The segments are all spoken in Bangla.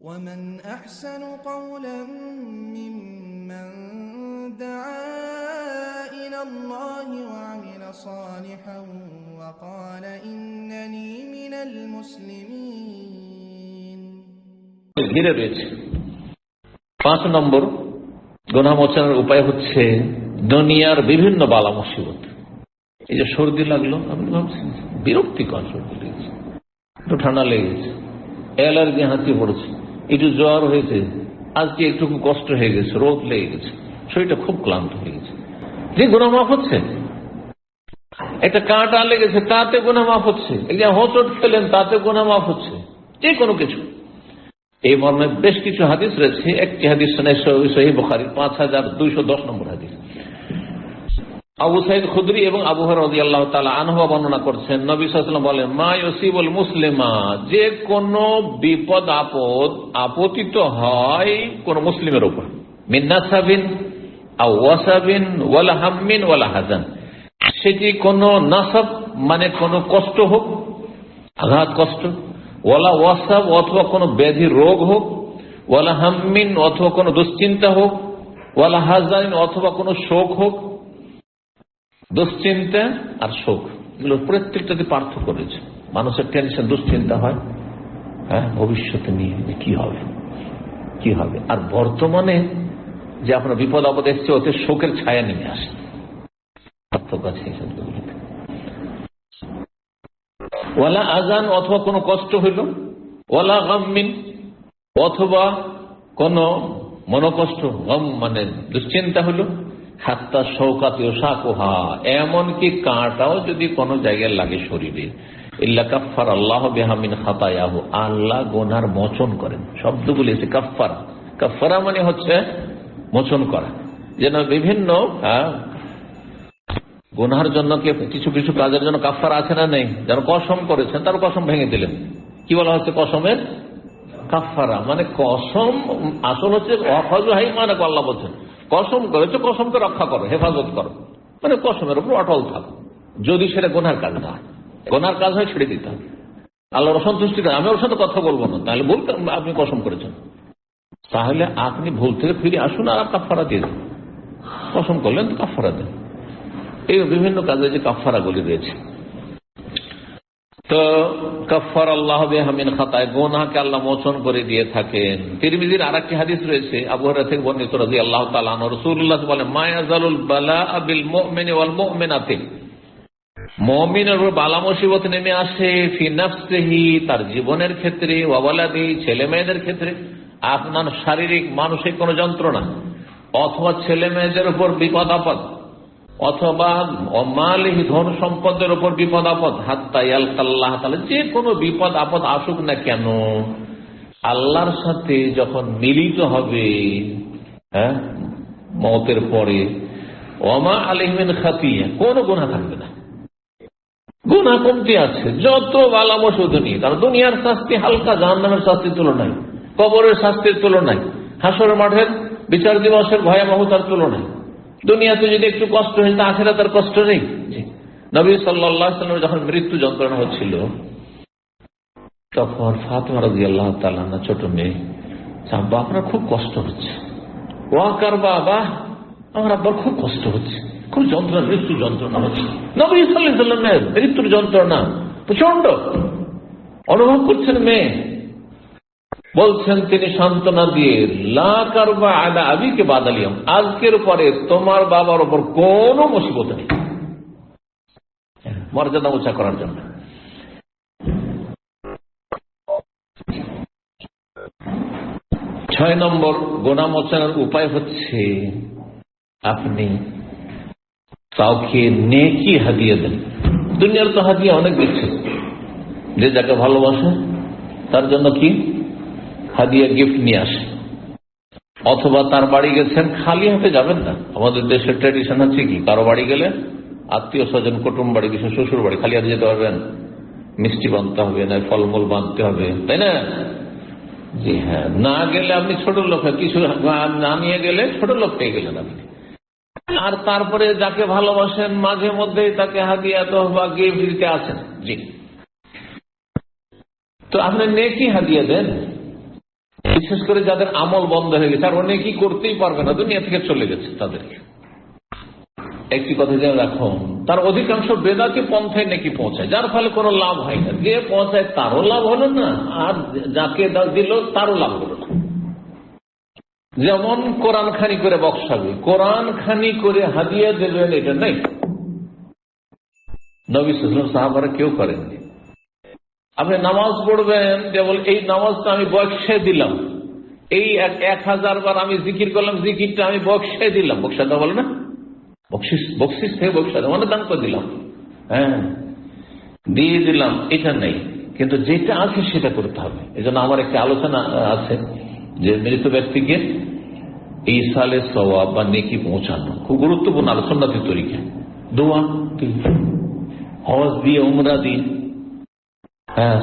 ومن أحسن قولا ممن دعا إلى الله وعمل صالحا وقال إنني من المسلمين ঘিরে রয়েছে পাঁচ নম্বর গোনা মোচনের উপায় হচ্ছে দুনিয়ার বিভিন্ন বালা মুসিবত এই যে সর্দি লাগলো আপনি ভাবছেন বিরক্তিকর সর্দি লেগেছে একটু ঠান্ডা লেগেছে অ্যালার্জি হাঁচি পড়েছে একটু জ্বর হয়েছে, আজকে একটু কষ্ট হয়ে গেছে, রোদ লেগে গেছে, শরীরটা খুব ক্লান্ত হয়ে গেছে। যে গুণা মাফ হচ্ছে? একটা কাঁটা লেগেছে তাতে গুণা মাফ হচ্ছে। যে হোঁচট খেলেন, তাতে গুণা মাফ হচ্ছে। যে কোনো কিছু। এই মর্মে বেশ কিছু হাদিস রয়েছে। একটি হাদিস সহি বখারি, পাঁচ হাজার দুইশো দশ নম্বর হাদিস। আবু সাইদ খুদরি এবং আবু হরদি আল্লাহ তালা আনহা বর্ণনা করছেন, নবী সাল্লাম বলেন, মা ইসিবুল মুসলিমা যে কোন বিপদ আপদ আপতিত হয় কোন মুসলিমের উপর। মিন্নাসাবিন ওয়াসাবিন ওয়ালা হাম্মিন ওয়ালা হাজান সেটি কোন নাসাব মানে কোন কষ্ট হোক, আঘাত কষ্ট, ওয়ালা ওয়াসাব অথবা কোনো ব্যাধি রোগ হোক, ওয়ালা হাম্মিন অথবা কোনো দুশ্চিন্তা হোক, ওয়ালা হাজান অথবা কোনো শোক হোক দুশ্চিন্তা আর শোক, এগুলো প্রত্যেকটাতে পার্থক্য রয়েছে, মানুষের টেনশন দুশ্চিন্তা হয় হ্যাঁ ভবিষ্যতে নিয়ে কি হবে কি হবে? আর বর্তমানে যে আপনার বিপদ আপদ এসছে ওতে শোকের ছায়া নেমে আসে পার্থক্য ওয়ালা আজান অথবা কোনো কষ্ট হইল, ওয়ালা গাম্মিন অথবা কোন মনোকষ্ট, গম মানে দুশ্চিন্তা হইল হাত্তা শৌকাতীয় সাকোহা এমনকি কাঁটাও যদি কোনো জায়গায় লাগে শরীরে। ইল্লা কাফার আল্লাহ বেহামিন খাতায়াহ। আল্লাহ গোনার মোচন করেন। শব্দগুলি এসে কাফারা কাফারা মানে হচ্ছে মোচন করা। যেন বিভিন্ন গুনহার জন্য কিছু কিছু কাজের জন্য কাফার আছে না নেই? যেন কসম করেছেন, তার কসম ভেঙে দিলেন। কি বলা হচ্ছে কসমের? কাফারা মানে কসম আসল হচ্ছে অফাজু হাই মানে আল্লাহ বলছেন। কসম করেছ কসমকে রক্ষা করো, হেফাজত করো। মানে কসমের উপর অটল থাকো। যদি সেটা গোনার কাজ না গোনার কাজ হয় ছেড়ে দিতে হবে। আল্লাহর অসন্তুষ্টি আমি ওর সাথে কথা বলব না, তাহলে বলতে আপনি কসম করেছেন। তাহলে আপনি ভুল থেকে ফিরে আসুন আর কাফারা দিয়ে দেন। কসম করলেন তো কাফারা দেন। এই বিভিন্ন কাজে যে কাফারা গুলি রয়েছে। তো কফার আল্লাহ বেহামিন খাতায় গোনাকে আল্লাহ মোচন করে দিয়ে থাকেন। তিরমিজির আর একটি হাদিস রয়েছে আবহাওয়া থেকে বর্ণিত রাজি আল্লাহ তালান রসুল্লাহ বলে মায়াজালুল বালা আবিল মোমেন ওয়াল মোমেনাতে। মমিনের উপর বালা মুসিবত নেমে আসে ফিনাফসেহি তার জীবনের ক্ষেত্রে ওয়ালাদি, ছেলে মেয়েদের ক্ষেত্রে। আপনার শারীরিক, মানসিক কোন যন্ত্রণা, অথবা ছেলে মেয়েদের উপর বিপদ আপদ অথবা অমালিহি ধন সম্পদের উপর বিপদ আপদ তাহলে যে কোনো বিপদ আপদ আসুক না কেন? আল্লাহর সাথে যখন মিলিত হবে হ্যাঁ মতের পরে অমা আলিমিন খাতিয়া, কোনো গুণা থাকবে না। গুণা কমতি আছে, যত বালা মসুদনী কারণ দুনিয়ার শাস্তি হালকা জাহান নামের শাস্তির তুলনায়, কবরের শাস্তির তুলনায় হাসর মাঠের বিচার দিবসের ভয়াবহতার তুলনায়। দুনিয়াতে যদি একটু কষ্ট হয়েছে আখেরা তার কষ্ট নেই। নবী সাল্লামের যখন মৃত্যু যন্ত্রণা হচ্ছিল তখন ফাতমা রাজি আল্লাহ তালা ছোট মেয়ে আব্বা আপনার খুব কষ্ট হচ্ছে। ওয়াকার বাবা? আমার আব্বার খুব কষ্ট হচ্ছে। খুব যন্ত্রণা মৃত্যু যন্ত্রণা হচ্ছে। নবী সাল্লামের মৃত্যুর যন্ত্রণা প্রচণ্ড অনুভব করছেন মেয়ে বলছেন তিনি সান্ত্বনা দিয়ে লাকার বা আদা আবিকে বাদালিয়াম, আজকের পরে তোমার বাবার ওপর কোনো মুসিবত নেই। মর্যাদা উঁচা করার জন্য। ছয় নম্বর গোনা মোচনের উপায় হচ্ছে, আপনি কাউকে নেকি হাদিয়ে দেন। দুনিয়ার তো হাদিয়া অনেক দিচ্ছে যে যাকে ভালোবাসে, তার জন্য কি? হাদিয়া গিফট নিয়ে আসে। অথবা তার বাড়ি গেছেন, খালি হাতে যাবেন না। আমাদের দেশের ট্রেডিশন আছে কি? কারও বাড়ি গেলে আত্মীয় স্বজন, কুটুম বাড়ি, কিছু শ্বশুর বাড়ি, খালি হাতে যেতে পারবেন? মিষ্টি বাঁধতে হবে, না ফলমূল বাঁধতে হবে, তাই না? জি হ্যাঁ না গেলে আপনি ছোট লোক, কিছু না নিয়ে গেলে ছোট লোক পেয়ে গেলেন আপনি। আর তারপরে যাকে ভালোবাসেন, মাঝে মধ্যে তাকে হাদিয়া তো বা গিফট দিতে আসেন। জি। তো আপনি নেকি হাদিয়া দেন? বিশেষ করে যাদের আমল বন্ধ হয়ে গেছে, আর অনেকেই করতেই পারবে না, দুনিয়া থেকে চলে গেছে তাদেরকে। একটি কথা জেনে রাখুন, তার অধিকাংশ বেদাতি পন্থায় নাকি পৌঁছায়, যার ফলে কোনো লাভ হয় না। যে পৌঁছায় তারও লাভ হলো না, আর যাকে দিল তারও লাভ হলো না। যেমন কোরআন খানি করে বক্সাবে কোরআন খানি করে হাদিয়া দেবেন এটা নেই। নবী সাহাবারা কেউ করেননি। আপনি নামাজ পড়বেন যেমন এই নামাজটা আমি বক্সে দিলাম। এই এক হাজার বার আমি জিকির করলাম, জিকিরটা আমি বক্সে দিলাম। বক্সা দেওয়া বলে না? বকশিস বকশিস থেকে বক্সা দেওয়া মানে দান করে দিলাম। হ্যাঁ। দিয়ে দিলাম, এটা নেই। কিন্তু যেটা আছে সেটা করতে হবে। এই জন্য আমার একটা আলোচনা আছে, যে মৃত ব্যক্তিকে এই সালে সবাব বা নেকি পৌঁছানো। খুব গুরুত্বপূর্ণ আলোচনা তরিকা। দোয়া হজ দিয়ে, উমরা দিয়ে।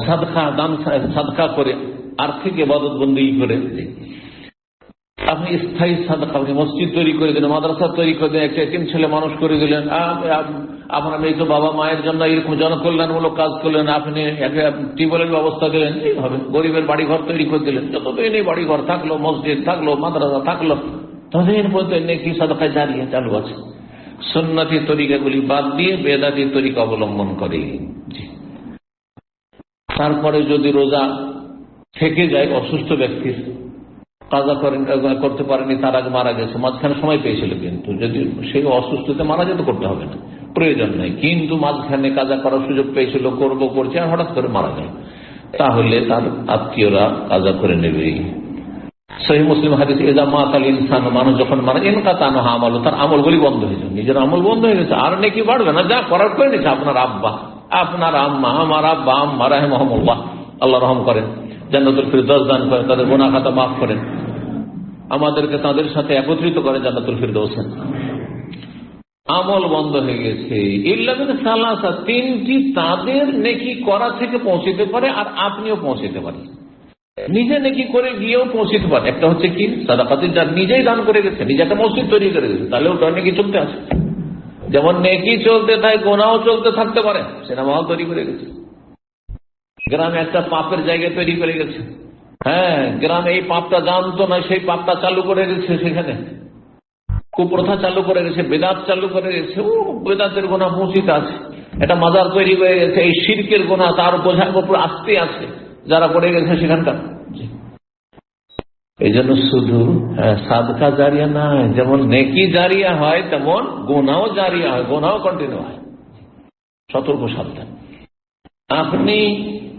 সাদকা দান সাদকা করে আর্থিক এবাদত বন্দি করে আপনি স্থায়ী সাদকা মসজিদ তৈরি করে দিলেন, মাদ্রাসা তৈরি করে দিলেন, একটা এতিম ছেলে মানুষ করে দিলেন আপনার এই তো বাবা মায়ের জন্য এরকম জনকল্যাণমূলক কাজ করলেন, আপনি একটা টিউবওয়েলের ব্যবস্থা দিলেন, এইভাবে গরিবের বাড়িঘর তৈরি করে দিলেন, যতদিন এই বাড়িঘর থাকল, মসজিদ থাকল, মাদ্রাসা থাকল, ততদিন পর্যন্ত নেকি সাদকায় দাঁড়িয়ে চালু আছে। সন্ন্যতি তরিকাগুলি বাদ দিয়ে বেদাতি তরিকা অবলম্বন করে। তারপরে যদি রোজা থেকে যায় অসুস্থ ব্যক্তির কাজা করেন করতে পারেনি, তার আগে মারা গেছে, মাঝখানে সময় পেয়েছিল কিন্তু। যদি সে অসুস্থতে মারা যেতে করতে হবে না, প্রয়োজন নেই। কিন্তু মাঝখানে কাজা করার সুযোগ পেয়েছিল, করব, করছে, আর হঠাৎ করে মারা যায়। তাহলে তার আত্মীয়রা কাজা করে নেবে। সহি মুসলিম হাদিস এজা মা তাল ইনসান মানুষ যখন মারা এনকা তানো আমল তার আমলগুলি বন্ধ হয়ে নিজের আমল বন্ধ হয়ে গেছে, আর নাকি বাড়বে না, যা করার করে নিচ্ছে আপনার আব্বা। আপনার আম্মা, আমার আব্বা, আম্মা রাহে মোহাম্মদ আল্লাহ রহম করেন, জান্নাতুল ফিরদৌস দান করেন, তাদের গোনা খাতা মাফ করেন। আমাদেরকে তাদের সাথে একত্রিত করেন জান্নাতুল ফিরদৌসেন আমল বন্ধ হয়ে গেছে। সালাসা, তিনটি তাদের নেকি করা থেকে পৌঁছতে পারে আর আপনিও পৌঁছতে পারেন। নিজে নেকি করে গিয়েও পৌঁছতে পারে একটা হচ্ছে কি? সাদাকাতির যার নিজেই দান করে গেছে, নিজে একটা মসজিদ তৈরি করে গেছে, তাহলে ওটা নেকি চলতে আছে। যেমন নেকি চলতে থাকে, গোনাও চলতে থাকতে পারে, সিনেমাও তৈরি করে গেছে গ্রামে একটা পাপের জায়গা তৈরি করে গেছে হ্যাঁ গ্রামে এই পাপটা জানতো না, সেই পাপটা চালু করে গেছে সেখানে। কুপ্রথা চালু করে গেছে বেদাত চালু করে গেছে ও বেদাতের গোনা পৌঁছিতে আছে। এটা মাজার তৈরি হয়ে গেছে এই শির্কের গোনা তার বোঝার উপর আসতে আছে যারা করে গেছে সেখানকার। এই জন্য শুধু সাদকা জারিয়া না যেমন নেকি জারিয়া হয়, তেমন গোনাও জারিয়া হয়, গোনাও কন্টিনিউ হয়। সতর্ক, সাবধান। আপনি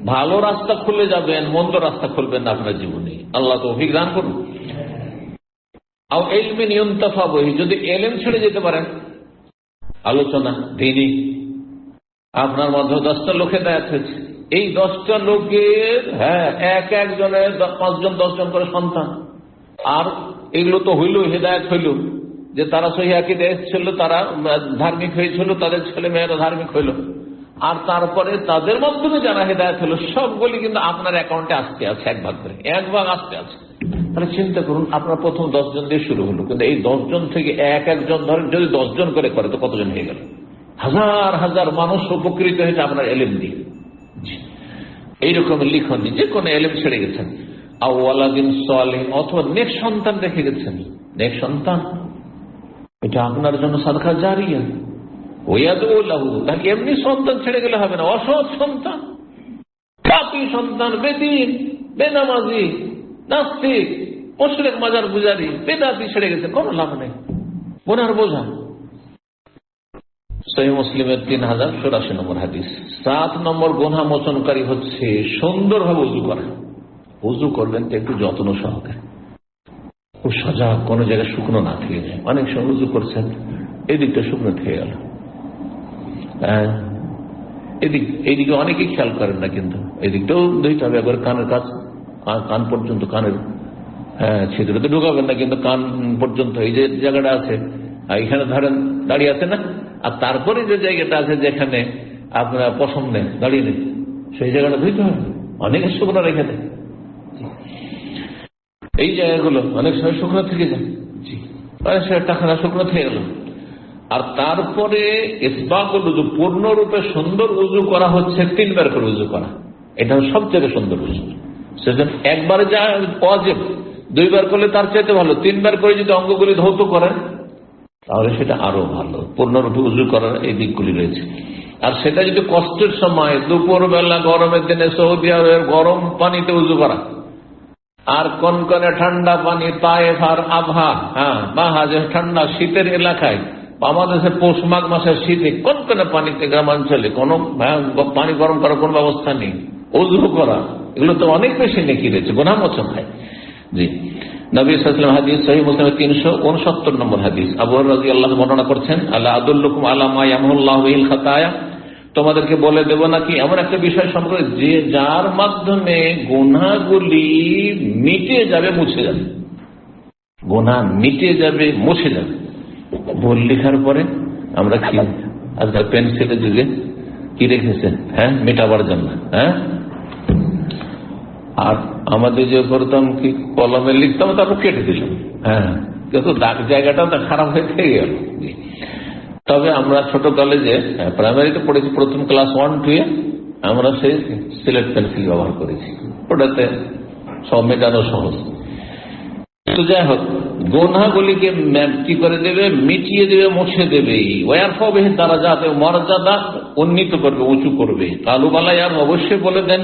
ভালো রাস্তা খুলে যাবেন, মন্দ রাস্তা খুলবেন না আপনার জীবনে। আল্লাহ তো অভিজ্ঞান করুন। এলমে নিয়ন্তাফা বই যদি এলেম ছেড়ে যেতে পারেন, আলোচনা, দিনই। আপনার মধ্যে দশটা লোকে দেয়া হয়েছে। এই দশটা লোকের হ্যাঁ এক একজনের পাঁচজন, দশজন করে সন্তান। আর এগুলো তো হইল, হেদায়ত হইল, যে তারা সহিয়াকে এসেছিল, তারা ধার্মিক হয়েছিল, তাদের ছেলে মেয়েরা ধার্মিক হইল। আর তারপরে তাদের মাধ্যমে যারা হেদায়ত হলো সবগুলি কিন্তু আপনার অ্যাকাউন্টে আসতে আছে, এক ভাগ করে, এক ভাগ আসতে আছে। তাহলে চিন্তা করুন, আপনার প্রথম দশজন দিয়ে শুরু হলো, কিন্তু এই দশজন থেকে এক একজন ধরেন, যদি দশজন করে করে, তো কতজন হয়ে গেল? হাজার হাজার মানুষ উপকৃত হয়েছে আপনার এলেম দিয়ে। এইরকম লিখন যে কোনো এলেম ছেড়ে গেছেন। আউ্লাদিন সোয়ালিন অথবা নেক সন্তান রেখে গেছেন। নেক সন্তান। এটা আপনার জন্য সাদকা জারিয়া। এমনি সন্তান ছেড়ে গেলে হবে না। অসৎ সন্তান। পাপি সন্তান, বেদিন, বেনামাজি, নাস্তিক মাজার গুজারি, বেদাতি ছেড়ে গেছে, কোনো লাভ নেই। বোনার বোঝা। সহি মুসলিমের তিন হাজার চৌরাশি নম্বর হাদিস। সাত নম্বর গোনা মোচনকারী হচ্ছে সুন্দরভাবে উজু করা। উজু করবেন তো একটু যত্ন সহকারে। খুব সজাগ কোনো জায়গায় শুকনো না থেকে যায়। অনেক সময় উজু করছেন, এদিকটা শুকনো থেকে গেল। এদিক, এইদিকে অনেকে খেয়াল করেন না কিন্তু। এদিকটাও ধুইতে হবে, একবার কানের কাজ কান পর্যন্ত কানের হ্যাঁ ছিদ্রতে ঢুকাবেন না কিন্তু কান পর্যন্ত এই যে জায়গাটা আছে এখানে ধরেন দাঁড়িয়ে আছে না? আর তারপরে যে জায়গাটা আছে যেখানে আপনার পছন্দ নেই দাঁড়িয়ে নেই সেই জায়গাটা ধুইতে হবে অনেকের শুকনো রেখে দেয়। এই জায়গাগুলো অনেক সময় শুকনো থেকে যায়। অনেক সময় টাকা শুকনো থেকে গেল। আর তারপরে ইসবাকুল উজু পূর্ণরূপে সুন্দর উজু করা হচ্ছে, তিনবার করে উজু করা। এটা সবচেয়ে সুন্দর উজু সেজন্য একবারে যা অজেব দুইবার করলে তার চাইতে ভালো। তিনবার করে যদি অঙ্গগুলি ধৌত করেন তাহলে সেটা আরও ভালো। পূর্ণরূপে উজু করার এই দিকগুলি রয়েছে। আর সেটা যদি কষ্টের সময় দুপুর বেলা গরমের দিনে সৌদি আরবের গরম পানিতে উজু করা, আর কনকনে ঠান্ডা পানি, তায়েফ আর আভা হ্যাঁ বাহাজে ঠান্ডা শীতের এলাকায় বাংলাদেশের পৌষ মাঘ মাসের শীতে কনকনে পানিতে গ্রামাঞ্চলে কোন পানি গরম করার কোন ব্যবস্থা নেই। উজু করা, এগুলো তো অনেক বেশি নেকি রয়েছে, গোনামোচন হয়। জি। তোমাদেরকে বলে দেব নাকি, এমন একটা বিষয় সম্পর্কে যে যার মাধ্যমে মিটে যাবে, মুছে যাবে। গোনা মিটে যাবে, মুছে যাবে। বই লেখার পরে আমরা কি, আজকাল পেন্সিলের যুগে কি রেখেছেন? হ্যাঁ মেটাবার জন্য। হ্যাঁ? আর আমাদের যে করতাম কি কলমে লিখতাম তারপর কেটে দিলাম। হ্যাঁ। কিন্তু দাগ জায়গাটা তো খারাপ হয়ে থেকে গেল। তবে আমরা ছোট কলেজে প্রাইমারিতে পড়েছি প্রথম ক্লাস ওয়ান টু এ। আমরা সেই সিলেট পেন্সিল ব্যবহার করেছি। ওটাতে সব মেটানো সহজ। তো যাই হোক গোনাগুলিকে কি করে দেবে? মিটিয়ে দেবে মুছে দেবে। ওয়ার ফবে তারা যাতে মর্যাদা উন্নীত করবে উঁচু করবে। কালুবালাই আর অবশ্যই বলে দেন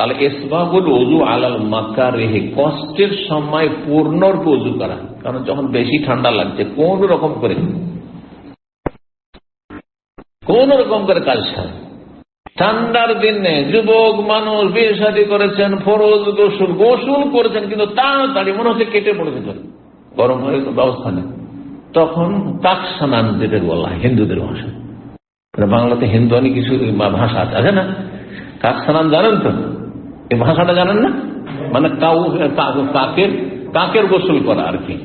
তাহলে এসবাবুল অজু আলাল মাক্কা রেহে কষ্টের সময় পূর্ণরূপে অজু করা। কারণ যখন বেশি ঠান্ডা লাগছে, কোন রকম করে, কোন রকম করে কাজ ছাড়া ঠান্ডার দিনে যুবক মানুষ বিয়ে শাদী করেছেন, ফরজ গোসুল গোসুল করেছেন, কিন্তু তাড়াতাড়ি মনে হচ্ছে কেটে পড়ে যেত গরম হয়ে ব্যবস্থা নেই। তখন তাকসানান যেটা বলা হিন্দুদের ভাষা। বাংলাতে হিন্দু অনেক কিছু ভাষা আছে না? কাকসানান জানেন তো? এই ভাষাটা জানেন না? মানে কাউ কাকের কাকের গোসল করা আর কি।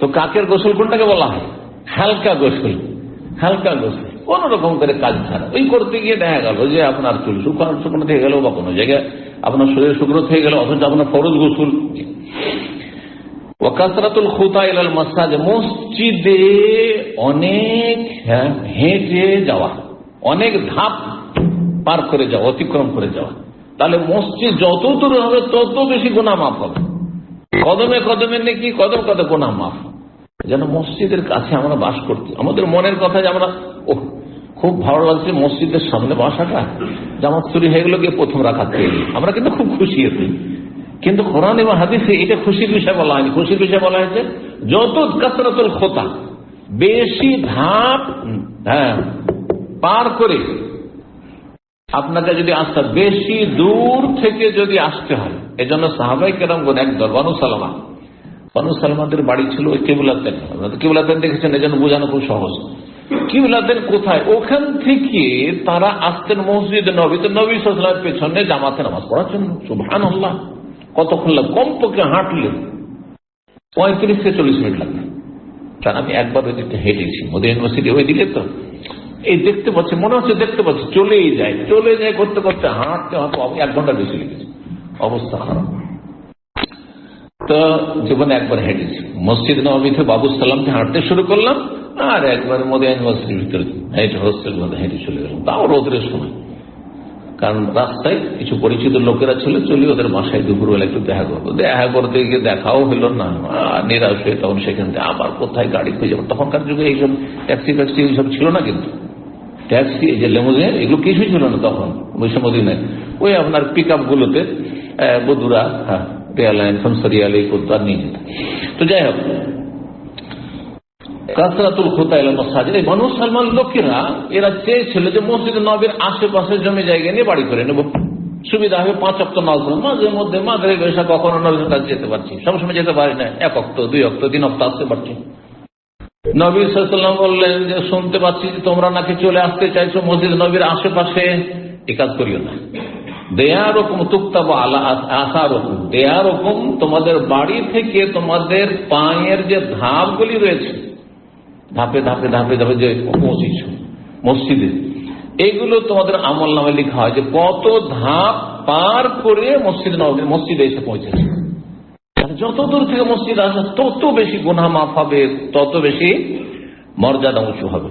তো কাকের গোসল কোনটাকে বলা হয়? হালকা গোসল। হালকা গোসল। কোন রকম করে কাজ ছাড়া। ওই করতে গিয়ে দেখা গেল যে আপনার চুল শুকানো শুকনো থেকে গেল বা কোনো জায়গায় আপনার শরীর শুকনো থেকে গেল অথচ আপনার ফরজ গোসল। ওকাসরাতুল খুতা ইলাল মাসাজ। মসজিদে অনেক হেঁটে যাওয়া। অনেক ধাপ পার করে যাওয়া, অতিক্রম করে যাওয়া। তাহলে মসজিদ যত দূর হবে, তত বেশি গোনা মাফ হবে। কদমে কদমে নাকি, কদম কদম গোনা মাফ। যেন মসজিদের কাছে আমরা বাস করছি আমাদের মনের কথা যে আমরা ও খুব ভালো লাগছে মসজিদের সামনে বাসাটা জামাত চুরি হয়ে গেল, গিয়ে প্রথম রাখা আমরা কিন্তু খুব খুশি হতি কিন্তু কোরআন এবং হাদিসে এটা খুশির বিষয় বলা হয়নি। খুশির বিষয় বলা হয়েছে, যত কাসরাতুল খোতা, বেশি ধাপ হ্যাঁ পার করে আপনাকে যদি আসতে বেশি দূর থেকে যদি আসতে হয়, এজন্য সাহাবাই কেরম গুণ একদল বানু সালামা। বানু সালামাদের বাড়ি ছিল ওই কেবুলাতেন কেবুলাতেন দেখেছেন, এজন্য বোঝানো খুব সহজ। কিবলাতেন কোথায়? ওখান থেকে তারা আসতেন মসজিদ নবী। তো নবী সালামের পেছনে জামাতে নামাজ পড়ার জন্য। সুভান আল্লাহ কতক্ষণ লাগবে কমপক্ষে হাঁটলে। পঁয়ত্রিশ থেকে চল্লিশ মিনিট লাগবে। কারণ আমি একবার ওই দিকটা হেঁটেছি। মোদী ইউনিভার্সিটি ওই দিকে তো। এই দেখতে পাচ্ছি, মনে হচ্ছে দেখতে পাচ্ছি, চলেই যায়, চলে যায় করতে করতে, হাঁটতে হাঁটতে এক ঘণ্টা বেশি লেগেছে অবস্থা খারাপ। তো জীবনে একবার হেঁটেছি। মসজিদ নবীতে বাবু সাল্লামকে হাঁটতে শুরু করলাম, আর একবার মোদী ইউনিভার্সিটির ভিতরে হেঁটে, হোস্টেল মধ্যে হেঁটে চলে গেলাম। তাও রোদের সময়। কারণ রাস্তায় কিছু পরিচিত লোকেরা ছিল, চলি ওদের বাসায় দুপুরবেলা একটু দেখা করব। দেখা করতে গিয়ে দেখাও হলো না নিরাশ হয়ে তখন সেখান থেকে আবার কোথায় গাড়ি খুঁজে তখনকার যুগে এইসব ট্যাক্সি ফ্যাক্সি এইসব ছিল না কিন্তু। ট্যাক্সি এই যে লেমোজিন, এগুলো কিছুই ছিল না তখন? বৈষম্যদিনে ওই আপনার পিক গুলোতে বধুরা হ্যাঁ ফনসরিয়াল এই করতো আর নিয়ে যেত। তো যাই হোক, কাসরাতুল খোতা এই মানুষ সালমান লোকেরা, এরা চেয়েছিল যে মসজিদ নবীর আশেপাশে জমি জায়গা নিয়ে বাড়ি করে নেব। সুবিধা হবে পাঁচ অক্ট নজ মাঝে মধ্যে মাঝে কখনো নবীর কাছে যেতে পারছি। সবসময় যেতে পারি না, এক অক্ট দুই অক্ট তিন অক্ট আসতে পারছি। নবীর সাল্লাম বললেন যে, শুনতে পাচ্ছি যে তোমরা নাকি চলে আসতে চাইছো মসজিদ নবীর আশেপাশে। এ কাজ করিও না। দেয়া রকম তুক্তাব আলা আসা রকম দেয়া রকম তোমাদের বাড়ি থেকে তোমাদের পায়ের যে ধাপগুলি রয়েছে, ধাপে ধাপে ধাপে ধাপে যে পৌঁছেছ মসজিদে, এগুলো তোমাদের আমল নামে লেখা হয় যে, কত ধাপ পার করে মসজিদ মসজিদে এসে পৌঁছেছে। যত দূর থেকে মসজিদ আসে, তত বেশি গুনা মাফ হবে, তত বেশি মর্যাদা উঁচু হবে।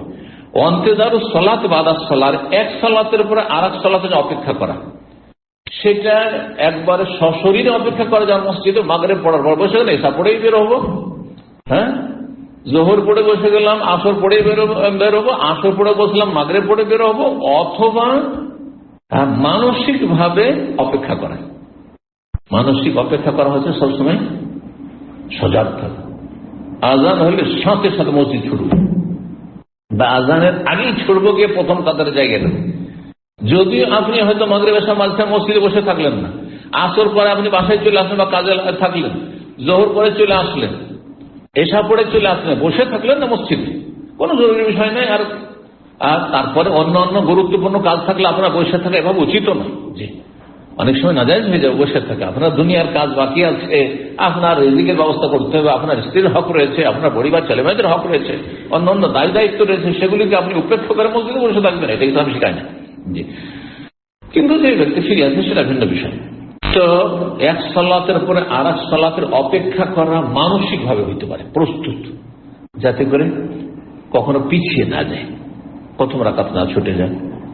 অন্তেদারু সলাত বাদা সলার, এক সলাতের উপরে আর এক সলাতে অপেক্ষা করা। সেটা একবারে সশরীরে অপেক্ষা করা, যার মসজিদে মাগরে পড়ার পর বসে নেই পড়েই বের হব। হ্যাঁ? জোহর পড়ে বসে গেলাম, আসর পড়ে বেরোবো বেরোবো আসর পড়ে বসলাম মাগরে পড়ে বের হব, অথবা মানসিক ভাবে অপেক্ষা করা। মানসিক অপেক্ষা করা হচ্ছে সবসময় সজাগ থাকা। আজান হলে সাথে সাথে মসজিদ ছুটবো বা আজানের আগেই ছুটবো গিয়ে প্রথম কাতার জায়গায় যদিও আপনি হয়তো বেশা মাঝখানে মসজিদে বসে থাকলেন না। আসর পরে আপনি বাসায় চলে আসলেন বা কাজে থাকলেন। জোহর পরে চলে আসলেন। এসা পরে চলে আসলেন। বসে থাকলেন না মসজিদে। কোনো জরুরি বিষয় নেই। আর আর তারপরে অন্য অন্য গুরুত্বপূর্ণ কাজ থাকলে আপনার বসে থাকা এভাবে উচিত নয়। জি। অনেক সময় নাজাইজ হয়ে যাবে বসে থাকে। আপনার দুনিয়ার কাজ বাকি আছে, আপনার রিজিকের ব্যবস্থা করতে হবে, আপনার স্ত্রীর হক রয়েছে, আপনার পরিবার, ছেলেমেয়েদের হক রয়েছে অন্য অন্য দায় দায়িত্ব রয়েছে, সেগুলিকে আপনি উপেক্ষা করে মসজিদে বসে থাকবেন এটা কিন্তু আমি শিখাই না। জি। কিন্তু যে ব্যক্তি ফিরে আছে সেটা ভিন্ন বিষয়। তো এক সলাতের পরে আর এক সালাতের অপেক্ষা করা মানসিক ভাবে হইতে পারে, প্রস্তুত, যাতে করে কখনো পিছিয়ে না যায়। প্রথম রাকাত না ছুটে যায়,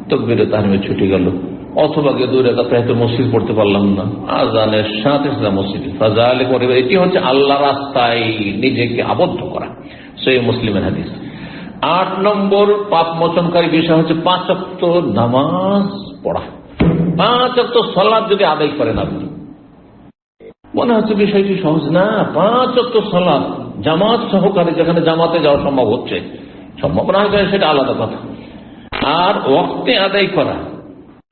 তকবিরে তাহলে ছুটে গেল। অথবা গিয়ে দুই রেখাতে হয়তো মসজিদ পড়তে পারলাম না। আজানের সাথে সাথে মসজিদ। ফাজালে করে এটি হচ্ছে? আল্লাহ রাস্তায় নিজেকে আবদ্ধ করা। সেই মুসলিমের হাদিস। আট নম্বর পাপ মোচনকারী বিষয় হচ্ছে পাঁচক্ত নামাজ পড়া। পাঁচক্ত সলাদ যদি আদায় করেন আপনি। মনে হচ্ছে বিষয়টি সহজ না। পাঁচক্ত সলাদ জামাত সহকারে যেখানে জামাতে যাওয়া সম্ভব হচ্ছে। সম্ভব না হয়ে সেটা আলাদা কথা। আর ওক্তে আদায় করা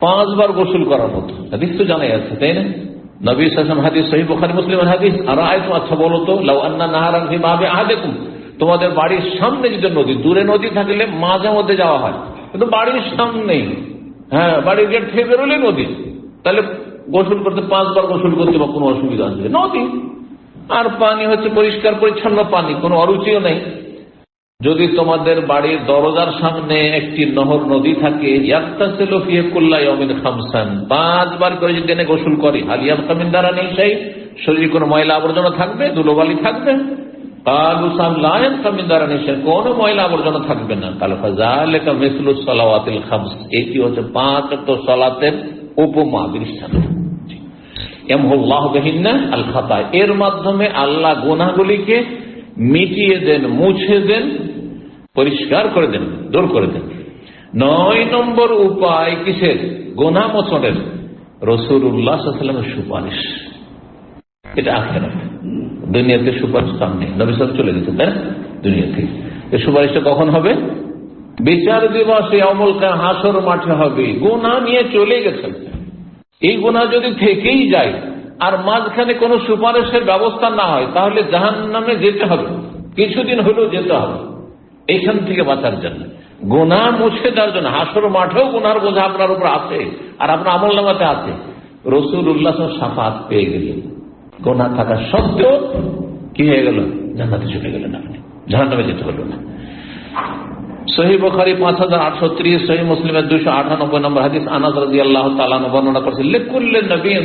পাঁচবার গোসল করার মতো। হাদিস তো জানাই আছে, তাই না? নবী সাসম হাদিস সহি বুখারি, মুসলিমের হাদিস আর আয়তো আচ্ছা বলো তো, লাউ আন্না নাহারান ভাবে আহাদেকুম তোমাদের বাড়ির সামনে যদি নদী, দূরে নদী থাকলে মাঝে মধ্যে যাওয়া হয়। কিন্তু বাড়ির সামনেই হ্যাঁ বাড়ির গেট থেকে বেরোলে নদী। তাহলে গোসল করতে পাঁচবার গোসল করতে বা কোনো অসুবিধা আসবে নদী। আর পানি হচ্ছে পরিষ্কার, পরিচ্ছন্ন পানি, কোনো অরুচিও নেই। যদি তোমাদের বাড়ির দরজার সামনে একটি নহর নদী থাকে পাঁচবার করে যদি এনে গোসল করে হালিয়াম কামিন দ্বারা নেই সেই শরীরে কোনো ময়লা আবর্জনা থাকবে, ধুলোবালি থাকবে? ময়লা আবর্জনা থাকবে না। এটি পাঁচ এর মাধ্যমে আল্লাহ গোনাগুলিকে মিটিয়ে দেন, মুছে দেন পরিষ্কার করে দেন, দূর করে দেন। নয় নম্বর উপায় কিসের? গোনা মোচনের। রসুর উল্লাহামের সুপারিশ। এটা আখের দুনিয়াতে সুপারিশ সামনে নবিসাম চলে গেছে তাই দুনিয়া থেকে সুপারিশটা কখন হবে? বিচার দিবসে অমল হাসর মাঠে হবে। গোনা নিয়ে চলে গেছেন। এই গোনা যদি থেকেই যায়, আর মাঝখানে কোনো সুপারিশের ব্যবস্থা না হয়, তাহলে জাহান নামে যেতে হবে। কিছুদিন হলেও যেতে হবে। এইখান থেকে বাঁচার জন্য। গোনা মুছে দেওয়ার জন্য। হাসর মাঠেও গোনার বোঝা আপনার উপর আছে, আর আপনার আমল নামাতে আছে। রসুল উল্লাহ সাফাত পেয়ে গেলেন। গোনা থাকা সত্ত্বেও কি হয়ে গেল? জান্নাতে চলে গেলেন আপনি। নামে যেতে হলো না। পাঁচ হাজার আটশো ত্রিশ মুসলিমের নম্বর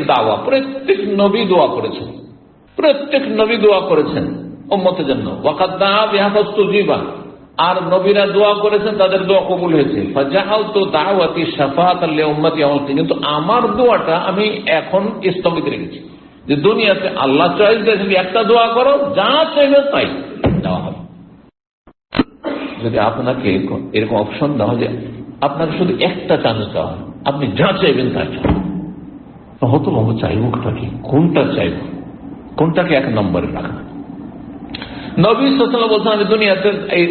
দাওয়া। প্রত্যেক নবী দোয়া করেছেন। প্রত্যেক নবী দোয়া করেছেন। জন্য। আর নবীরা দোয়া করেছেন, তাদের দোয়া কবুল হয়েছে। তো কিন্তু আমার দোয়াটা আমি এখন স্থগিত রেখেছি। যে দুনিয়াতে আল্লাহ চয়েস দিয়েছেন একটা দোয়া করো, যা চাইবে তাই দেওয়া হবে। যদি আপনাকে এরকম অপশন দেওয়া যে আপনাকে শুধু একটা চান্স দেওয়া আপনি যা চাইবেন তা চান। হতো বাবু চাইবটা কি কোনটা চাইব? কোনটাকে এক নম্বরে রাখা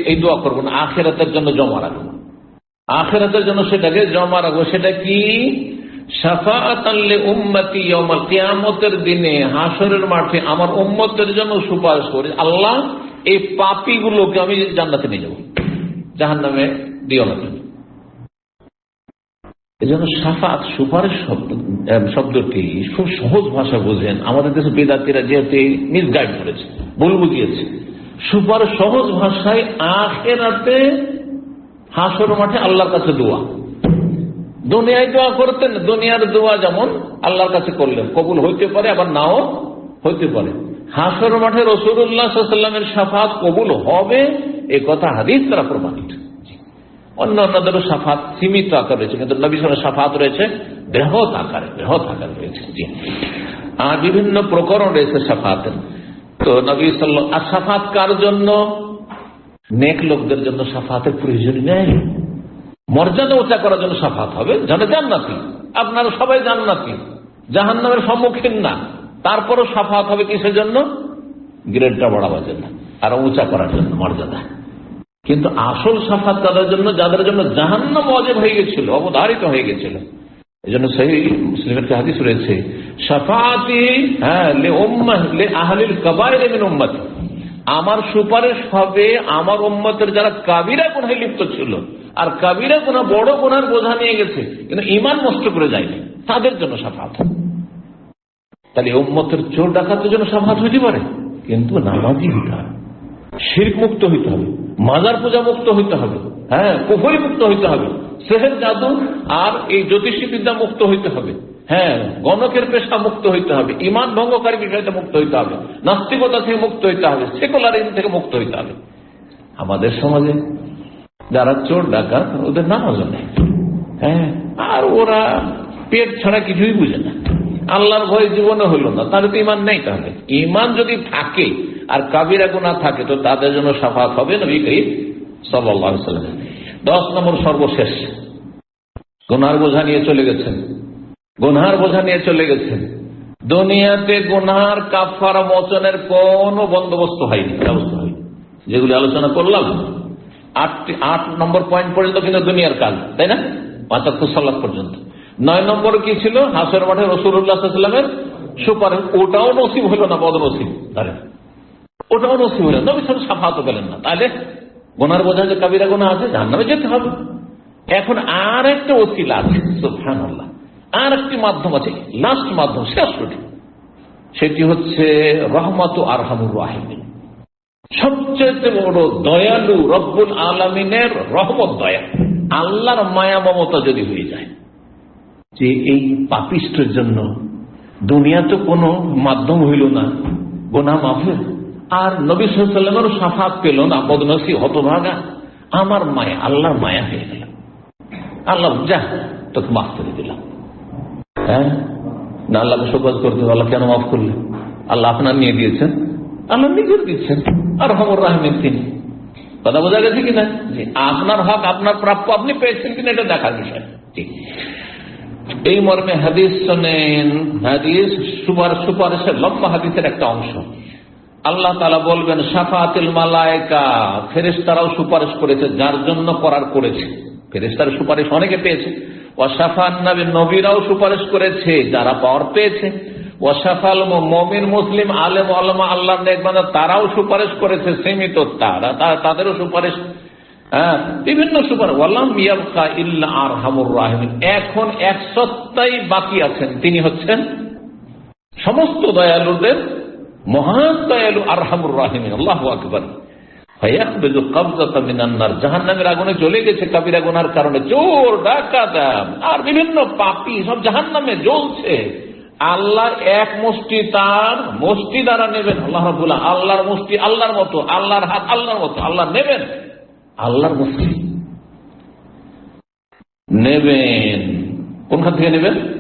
এই আখেরাতের জন্য জমা রাখব আখেরাতের জন্য সেটাকে জমা রাখব, সেটা কি? দিনে হাসরের মাঠে আমার উম্মতের জন্য সুপারিশ করে, আল্লাহ এই পাপিগুলোকে আমি জান্নাতে নিয়ে যাব জাহান নামে দিও না তুমি এই জন্য সাফাত সুপারিশ শব্দ শব্দটি খুব সহজ ভাষা বোঝেন। আমাদের দেশে বেদাতিরা যেহেতু মিসগাইড করেছে, ভুল বুঝিয়েছে। সুপার সহজ ভাষায় আখেরাতে হাসর মাঠে আল্লাহর কাছে দোয়া। দুনিয়ায় দোয়া করতেন, দুনিয়ার দোয়া যেমন আল্লাহর কাছে করলেন। কবুল হইতে পারে, আবার নাও হইতে পারে। হাসর মাঠে রসুল্লাহামের সাফাত কবুল হবে, এ কথা হাদিস তারা প্রমাণিত। অন্য অন্যদেরও সাফাত সীমিত আকার রয়েছে, কিন্তু নবী সাফাত রয়েছে বৃহৎ আকারে, বৃহৎ আকার রয়েছে। আর বিভিন্ন প্রকরণ রয়েছে সাফাতের। তো নবী সাল্লাহ আর সাফাত কার জন্য? নেক লোকদের জন্য সাফাতের প্রয়োজন নেই। মর্যাদা উঁচা করার জন্য সাফাত হবে। জানে জান্নাতি। আপনারা সবাই জান্নাতি। জাহান্নামের সম্মুখীন না। তারপরও সাফাত হবে কিসের জন্য? গ্রেডটা বাড়াবার জন্য। আর উঁচা করার জন্য মর্যাদা। কিন্তু আসল সাফাত তাদের জন্য, যাদের জন্য জাহান্নাম অজেব হয়ে গেছিল, অবধারিত হয়ে গেছিল। এই জন্য সেই মুসলিমের হাদিস রয়েছে সাফাতি হ্যাঁ আমার সুপারিশ হবে আমার উম্মতের যারা কাবিরা গুনায় লিপ্ত ছিল, আর কাবিরা গুনাহ বড় গুনার বোঝা নিয়ে গেছে, কিন্তু ইমান নষ্ট করে যায়নি, তাদের জন্য সাফাত তাহলে উম্মতের চোর ডাকাতের জন্য সাফাত হইতে পারে? কিন্তু নামাজি হইতে হবে, শির্ক মুক্ত হইতে হবে, মাজার পূজা মুক্ত হইতে হবে হ্যাঁ কুফরি মুক্ত হইতে হবে। সেহের জাদু আর এই জ্যোতিষী বিদ্যা মুক্ত হইতে হবে। হ্যাঁ গণকের পেশা মুক্ত হইতে হবে, ইমান ভঙ্গকারী বিষয়টা মুক্ত হইতে হবে, নাস্তিকতা থেকে মুক্ত হইতে হবে সেকুলারিজম থেকে মুক্ত হইতে হবে। আমাদের সমাজে যারা চোর, ডাকাত, ওদের নামাজও নেই হ্যাঁ আর ওরা পেট ছাড়া কিছুই বুঝে না। আল্লাহর ভয় জীবনে হইল না তাহলে তো ইমান নেই তাহলে। ইমান যদি থাকে, আর কাবিরা গুণা থাকে, তো তাদের জন্য সাফাত হবে নবী করিম সাল্লাহ সাল্লাম দশ নম্বর সর্বশেষ। গুনার বোঝা নিয়ে চলে গেছেন। গুনহার বোঝা নিয়ে চলে গেছেন। দুনিয়াতে গুনহার কাফার, মোচনের কোন বন্দোবস্ত হয়নি, ব্যবস্থা হয়নি। যেগুলি আলোচনা করলাম, আটটি, আট নম্বর পয়েন্ট পর্যন্ত কিন্তু দুনিয়ার কাজ, তাই না? পাঁচাত্তর সাল্লাহ পর্যন্ত। নয় নম্বর কি ছিল? হাসের মাঠে রসুল্লাহামের সুপার ওটাও নসিব হইল না বদ নসিব তাহলে ওটাও নসিব হইল সাল সাফাত পেলেন না। তাহলে গোনার বোঝা যে কাবিরা গোনা আছে, জাহান্নামে যেতে হবে। এখন আর একটা ওসিলা আছে আর একটি মাধ্যম আছে, লাস্ট মাধ্যম শেষটি সেটি হচ্ছে রহমত আরহামুর রাহিমিন। সবচেয়ে বড় দয়ালু রব্বুল আলমিনের রহমত দয়া। আল্লাহর মায়া মমতা যদি হয়ে যায়, যে এই পাপিষ্টের জন্য দুনিয়া তো কোনো মাধ্যম হইল না, গোনা মাফের আর নবী সাল্লামের সাফাত পেল না বদনসি হতভাগা। আমার মায়া, আল্লাহর মায়া হয়ে গেল। আল্লাহ যা, তোকে মাফ করে দিলাম। হ্যাঁ? না, আল্লাহকে শোকজ করতে আল্লাহ কেন মাফ করলেন? আল্লাহ আপনার নিয়ে দিয়েছেন, আল্লাহ নিজের দিচ্ছেন। আর হমর রাহমেন তিনি। কথা বোঝা গেছে কিনা? যে আপনার হক, আপনার প্রাপ্য, আপনি পেয়েছেন কিনা এটা দেখার বিষয়। এই মর্মে হাদিস শোনেন, হাদিস সুপার সুপারিশের লম্বা হাদিসের একটা অংশ। আল্লাহ তালা বলবেন সাফাতিল মালায়কা ফেরেস্তারাও সুপারিশ করেছে, যার জন্য করার করেছে। ফেরেস্তার সুপারিশ অনেকে পেয়েছে। ওয়াসাফান নবী, নবীরাও সুপারিশ করেছে, যারা পাওয়ার পেয়েছে। ওয়াসাফাল মমিন, মুসলিম, আলেম আলমা আল্লাহ নেকবাদা তারাও সুপারিশ করেছে, সীমিত। তারা তাদেরও সুপারিশ। হ্যাঁ বিভিন্ন সুপার ওয়াল্লাম ইয়াবকা ইল্লা আর হামুর রাহিমিন। এখন এক সত্তাই বাকি আছেন। তিনি হচ্ছেন সমস্ত দয়ালুদের মহান দয়ালু আর হামুর রাহিমিন, আল্লাহ আকবর। জাহান নামের আগুনে চলে গেছে কাবিরা গুনার কারণে, চোর ডাকাত আর বিভিন্ন পাপি সব জাহান নামে জ্বলছে। আল্লাহ এক মুষ্টি তার মুষ্টি দ্বারা নেবেন। আল্লাহ রাবুল্লাহ আল্লাহর মুষ্টি আল্লাহর মতো, আল্লাহর হাত আল্লাহর মতো, আল্লাহ নেবেন। আল্লাহর মুষ্টি নেবেন। কোনখান থেকে নেবেন?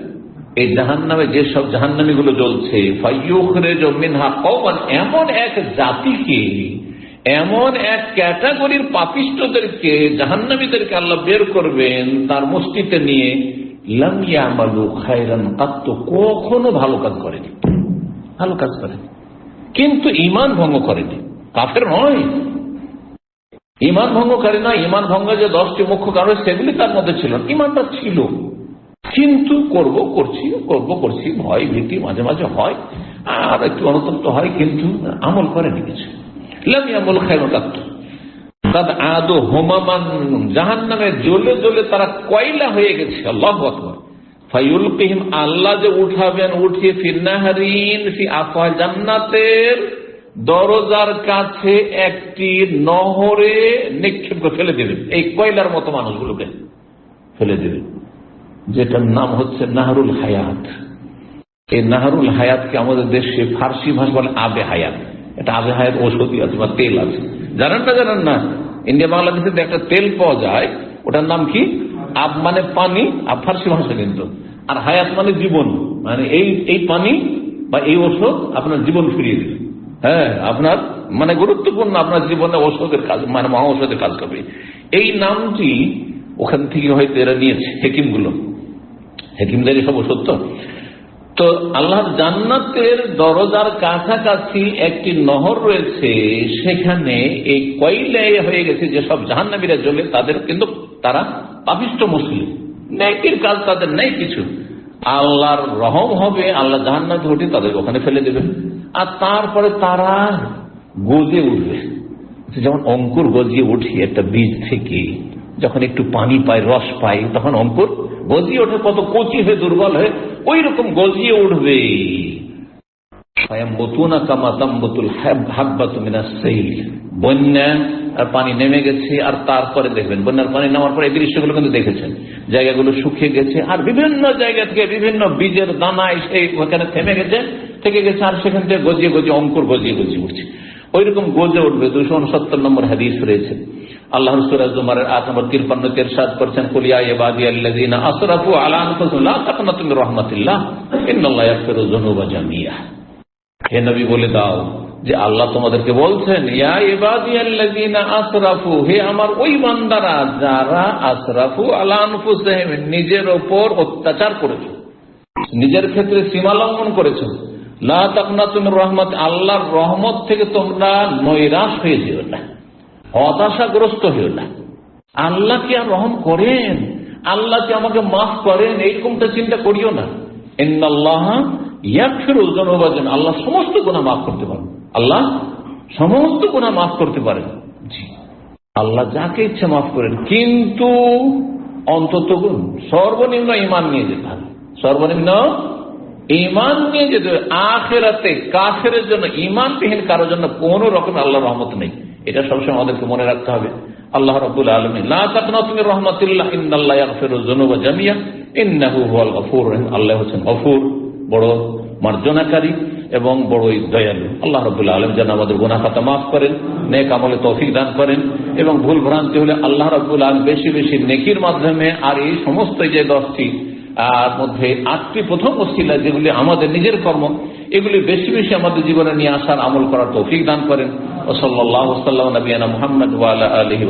এই জাহান নামে যেসব জাহান্নামী গুলো জ্বলছে এমন এক জাতিকে, এমন এক ক্যাটাগরির পাপিষ্টদেরকে, জাহান্নামীদেরকে আল্লাহ বের করবেন, তার মুষ্টিতে নিয়ে লামিয়া লামিয়ামালু খাইরান কাত্ত, কখনো ভালো কাজ করেনি। ভালো কাজ করেনি। কিন্তু ইমান ভঙ্গ করেনি। কাফের নয়। ইমান ভঙ্গকারী নয়। ইমান ভঙ্গ যে দশটি মুখ্য কারণ, সেগুলি তার মধ্যে ছিল। ইমানটা ছিল। কিন্তু করব করছি করব করছি, ভয় ভীতি মাঝে মাঝে হয়, আর একটু অনুতপ্ত হয় কিন্তু আমল করেনি কিছু। আমল খাইল আদো হোমামান জাহান নামে জ্বলে জ্বলে তারা কয়লা হয়ে গেছে, আল্লাহ ফাইউল কিহিম আল্লাহ যে উঠাবেন, উঠিয়ে ফিরনাহারিন ফি আফা জান্নাতের দরজার কাছে একটি নহরে নিক্ষেপ ফেলে দেবেন। এই কয়লার মতো মানুষগুলোকে ফেলে দেবেন। যেটার নাম হচ্ছে নাহরুল হায়াত। এই নাহরুল হায়াতকে আমাদের দেশে ফার্সি ভাষা বলে আবে হায়াত। এটা আবে হায়াত ঔষধি আছে বা তেল আছে। জানেন না জানেন না? ইন্ডিয়া বাংলাদেশে একটা তেল পাওয়া যায়, ওটার নাম কি? আব মানে পানি, আর ফার্সি ভাষা কিন্তু। আর হায়াত মানে জীবন। মানে এই এই পানি বা এই ওষুধ আপনার জীবন ফিরিয়ে দেবে। হ্যাঁ আপনার মানে গুরুত্বপূর্ণ আপনার জীবনে ওষুধের কাজ মানে মহা ঔষধের কাজ করবে। এই নামটি ওখান থেকে হয়তো এরা নিয়েছে, হেকিমগুলো। হেকিমদারি সব ওষুধ তো আল্লাহর জান্নাতের দরজার কাছাকাছি একটি নহর রয়েছে, সেখানে এই কয়লায় হয়ে গেছে যেসব জাহান্নামীরা জ্বলে, তাদের কিন্তু তারা পাপিষ্ট মুসলিম। নেকির কাজ তাদের নেই কিছু। আল্লাহর রহম হবে, আল্লাহ জাহান্নাত ঘটে তাদের ওখানে ফেলে দেবেন। আর তারপরে তারা গজে উঠবে। যেমন অঙ্কুর গজিয়ে উঠি একটা বীজ থেকে, যখন একটু পানি পায়, রস পায়, তখন অঙ্কুর গজিয়ে ওঠে, কত কচি হয়ে দুর্বল হয়ে ওই রকম গজিয়ে উঠবে। বন্যা আর পানি নেমে গেছে আর তারপরে দেখবেন, বন্যার পানি নামার পরে এই দৃশ্যগুলো কিন্তু দেখেছেন। জায়গাগুলো শুকিয়ে গেছে আর বিভিন্ন জায়গা থেকে বিভিন্ন বীজের দানা এসে ওখানে থেমে গেছে, থেকে গেছে আর সেখান থেকে গজিয়ে গজিয়ে অঙ্কুর গজিয়ে গজিয়ে উঠছে। ওই রকম গজে উঠবে, দুশো উনসত্তর নম্বর হাদিস রয়েছে। আল্লাহ সুরাজুমারের আট নম্বর তিরপান্ন তেরসাদ করছেন কুলিয়া হে নবী, বলে দাও যে আল্লাহ তোমাদেরকে বলছেন, ইয়া আসরাফু, হে আমার ওই বান্দারা যারা আসরাফু আলা নিজের উপর অত্যাচার করেছে, নিজের ক্ষেত্রে সীমা লঙ্ঘন করেছে, লা তাকনাতু রহমত, আল্লাহর রহমত থেকে তোমরা নৈরাশ হয়ে যেও না। হতাশাগ্রস্ত হইও না। আল্লাহ কি আর রহম করেন? আল্লাহ কি আমাকে মাফ করেন? এইরকমটা চিন্তা করিও না। আল্লাহ সমস্ত গুণা মাফ করতে পারেন। আল্লাহ সমস্ত গুণা মাফ করতে পারেন। আল্লাহ যাকে ইচ্ছে মাফ করেন। কিন্তু অন্তত গুণ, সর্বনিম্ন ইমান নিয়ে যেতে হবে। সর্বনিম্ন ইমান নিয়ে যেতে হবে। আখেরাতে কাফের জন্য ইমানবিহীন কারোর জন্য কোন রকম আল্লাহ রহমত নেই। এটা সবসময় আমাদেরকে মনে রাখতে হবে। আল্লাহ রবুল আলমী তুমি রহমতুল্লাহ বড় মার্জনাকারী এবং বড়ই দয়ালু। আল্লাহ রবুল্লাহ আলম যেন আমাদের গুনা খাতা মাফ করেন, নেক আমলে তৌফিক দান করেন এবং ভুল ভ্রান্তি হলে আল্লাহ রবুল আলম বেশি বেশি নেকির মাধ্যমে আর এই সমস্ত যে দশটি আর মধ্যে আটটি প্রথম অস্থিলা যেগুলি আমাদের নিজের কর্ম এগুলি বেশি বেশি আমাদের জীবনে নিয়ে আসার আমল করার তৌফিক দান করেন। ও সাল্লাহ সাল্লাম, নবীনা মোহাম্মদ আলহি